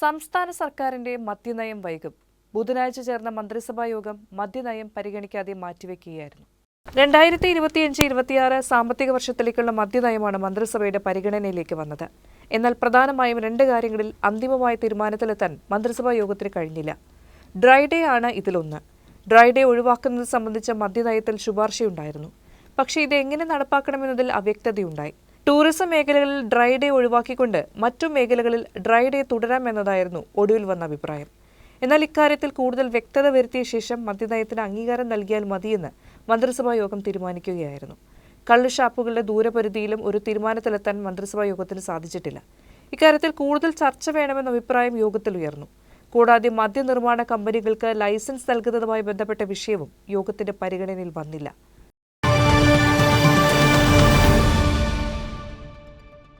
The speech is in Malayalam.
സംസ്ഥാന സർക്കാരിന്റെ മദ്യനയം വൈകും. ബുധനാഴ്ച ചേർന്ന മന്ത്രിസഭാ യോഗം മദ്യനയം പരിഗണിക്കാതെ മാറ്റിവെക്കുകയായിരുന്നു. രണ്ടായിരത്തി ഇരുപത്തിയഞ്ച് ഇരുപത്തിയാറ് സാമ്പത്തിക വർഷത്തിലേക്കുള്ള മദ്യനയമാണ് മന്ത്രിസഭയുടെ പരിഗണനയിലേക്ക് വന്നത്. എന്നാൽ പ്രധാനമായും രണ്ട് കാര്യങ്ങളിൽ അന്തിമമായ തീരുമാനത്തിലെത്താൻ മന്ത്രിസഭാ യോഗത്തിന് കഴിഞ്ഞില്ല. ഡ്രൈ ഡേ ആണ് ഇതിലൊന്ന്. ഡ്രൈ ഡേ ഒഴിവാക്കുന്നത് സംബന്ധിച്ച മദ്യനയത്തിൽ ശുപാർശയുണ്ടായിരുന്നു. പക്ഷേ ഇത് എങ്ങനെ നടപ്പാക്കണമെന്നതിൽ അവ്യക്തതയുണ്ടായി. ടൂറിസം മേഖലകളിൽ ഡ്രൈ ഡേ ഒഴിവാക്കിക്കൊണ്ട് മറ്റു മേഖലകളിൽ ഡ്രൈ ഡേ തുടരാമെന്നതായിരുന്നു ഒടുവിൽ വന്ന അഭിപ്രായം. എന്നാൽ ഇക്കാര്യത്തിൽ കൂടുതൽ വ്യക്തത വരുത്തിയ ശേഷം മദ്യനയത്തിന് അംഗീകാരം നൽകിയാൽ മതിയെന്ന് മന്ത്രിസഭാ യോഗം തീരുമാനിക്കുകയായിരുന്നു. കള്ള് ഷാപ്പുകളുടെ ദൂരപരിധിയിലും ഒരു തീരുമാനത്തിലെത്താൻ മന്ത്രിസഭാ യോഗത്തിന് സാധിച്ചിട്ടില്ല. ഇക്കാര്യത്തിൽ കൂടുതൽ ചർച്ച വേണമെന്ന അഭിപ്രായം യോഗത്തിൽ ഉയർന്നു. കൂടാതെ മദ്യനിർമ്മാണ കമ്പനികൾക്ക് ലൈസൻസ് നൽകുന്നതുമായി ബന്ധപ്പെട്ട വിഷയവും യോഗത്തിന്റെ പരിഗണനയിൽ വന്നില്ല.